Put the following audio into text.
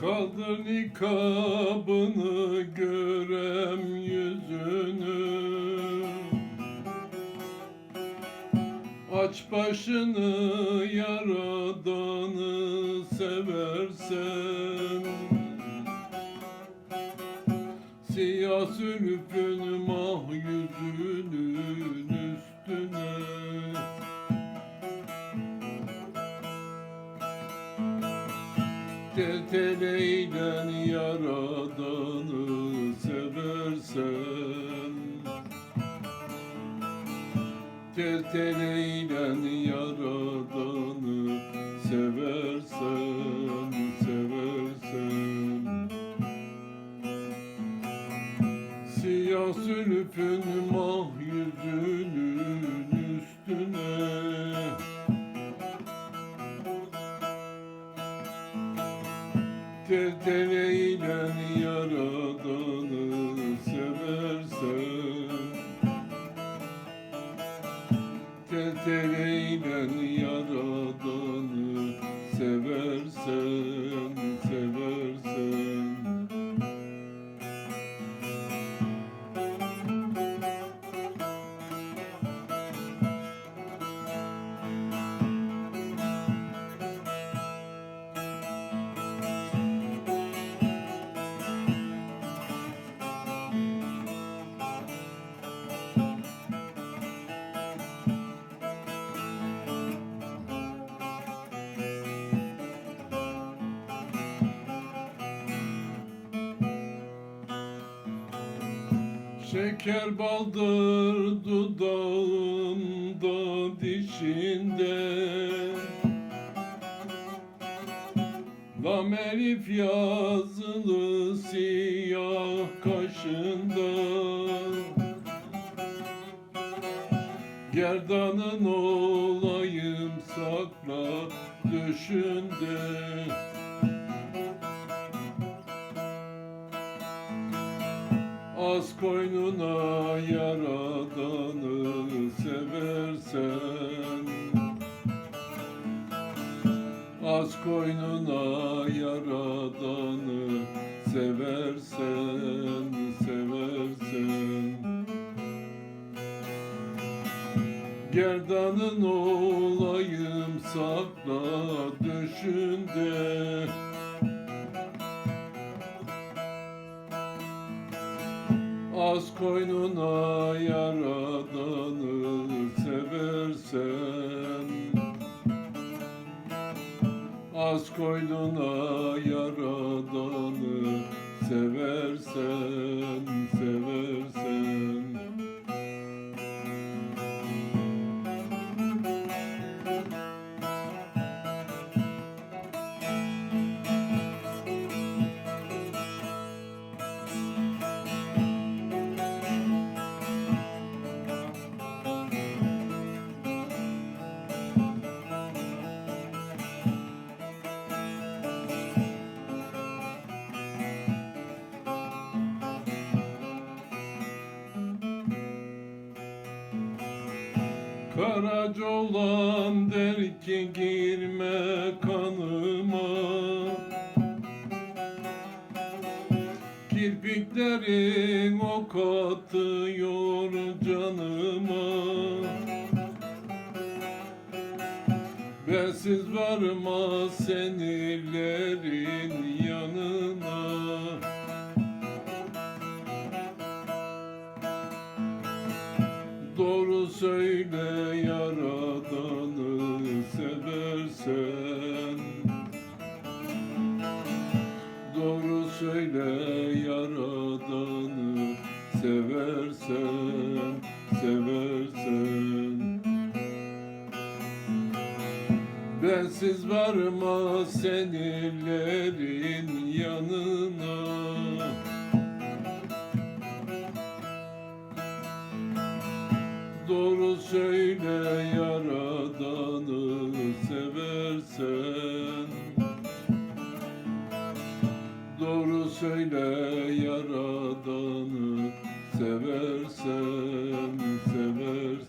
Kaldır nikabını görem yüzünü. Aç başını yaradanı seversen. Siyah sülfün mah yüzünün üstüne Teteleyle yaradanı seversen. Teteleyle yaradanı seversen Seversen. Siyah sülfün mah yüzünün üstüne Teteleyle yaradanı seversen Teteleyle yaradanı Şeker baldır dudağında dişinde. Lam elif yazılı siyah kaşında. Gerdanın olayım sakla düşünde Az koynuna yaradanı seversen. Az koynuna yaradanı seversen Seversen. Gerdanın olayım sakla düşünde Az koynuna yaradanı seversen. Az koynuna yaradanı seversen Seversen Karaca olan der ki girme kanıma. Kirpiklerin ok atıyor canıma. Bensiz varma senillerin yanına Doğru söyle yaradanı seversen. Doğru söyle yaradanı seversen Seversen. Bensiz varma senillerin yanına doğru söyle yaradanı seversen. Doğru söyle yaradanı seversen seversen.